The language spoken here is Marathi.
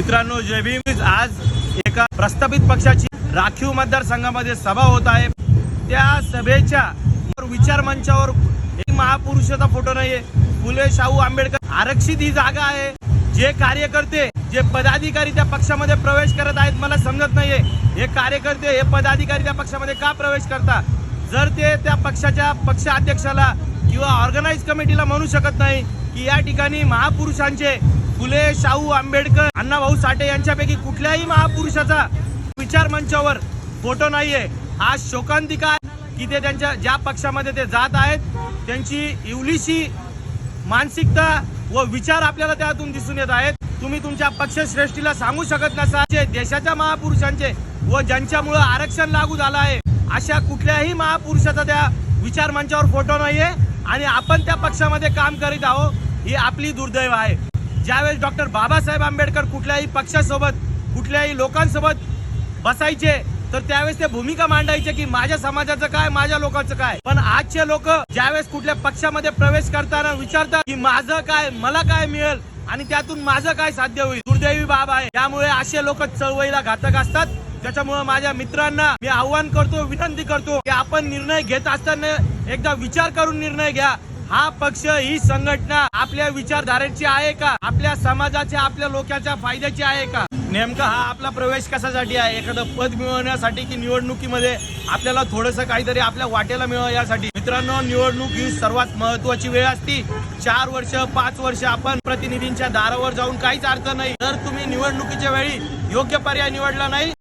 मित्रांनो जय भीम. आज एका प्रस्थापित पक्षाची राखीव मतदारसंघामध्ये सभा होत आहे. त्या सभेच्या विचार मंचावर एक महापुरुषाचा फोटो नाहीये. फुले शाहू आंबेडकर आरक्षित ही जागा आहे. जे कार्यकर्ते जे पदाधिकारी त्या पक्षामध्ये प्रवेश करत आहेत मला समजत नाहीये. हे कार्यकर्ते हे पदाधिकारी त्या पक्षामध्ये का प्रवेश करतात? जर ते त्या पक्षाच्या पक्षाध्यक्षाला किंवा ऑर्गनाईज कमिटीला म्हणू शकत नाही की या ठिकाणी महापुरुषांचे फुले शाहू आंबेडकर अण्णाभाऊ साठे यांच्यापैकी कुठल्याही महापुरुषाचा विचार मंचावर फोटो नाहीये. हा शोकांतिका की ते त्यांच्या ज्या पक्षामध्ये ते जात आहेत त्यांची इवलीशी मानसिकता व विचार आपल्याला त्यातून दिसून येत आहेत. तुम्ही तुमच्या पक्षश्रेष्ठीला सांगू शकत नसाल जे देशाच्या महापुरुषांचे व ज्यांच्यामुळं आरक्षण लागू झालं आहे अशा कुठल्याही महापुरुषाचा त्या विचार मंचावर फोटो नाहीये. आणि आपण त्या पक्षामध्ये काम करीत आहोत ही आपली दुर्दैव आहे. ज्यावेळेस डॉक्टर बाबासाहेब आंबेडकर कुठल्याही पक्षासोबत कुठल्याही लोकांसोबत बसायचे तर त्यावेळेस ते भूमिका मांडायचे की माझ्या समाजाचं काय माझ्या लोकांचं काय. पण आजचे लोक ज्यावेळेस कुठल्या पक्षामध्ये प्रवेश करताना विचारतात की माझं काय मला काय मिळेल आणि त्यातून माझं काय साध्य होईल? दुर्दैवी बाब आहे. त्यामुळे असे लोक चळवळीला घातक असतात. त्याच्यामुळे माझ्या मित्रांना मी आव्हान करतो विनंती करतो की आपण निर्णय घेत असताना एकदा विचार करून निर्णय घ्या. हा पक्ष ही संघटना आपल्या विचारधारेची आहे का? आपल्या समाजाच्या आपल्या लोकांच्या फायद्याची आहे का? नेमका हा आपला प्रवेश कशासाठी आहे? एखादं पद मिळवण्यासाठी की निवडणुकीमध्ये आपल्याला थोडंसं काहीतरी आपल्या वाटेला मिळव यासाठी? मित्रांनो निवडणूक ही सर्वात महत्वाची वेळ असती. चार वर्ष पाच वर्ष आपण प्रतिनिधींच्या दारावर जाऊन काहीच अर्थ नाही. जर तुम्ही निवडणुकीच्या वेळी योग्य पर्याय निवडला नाही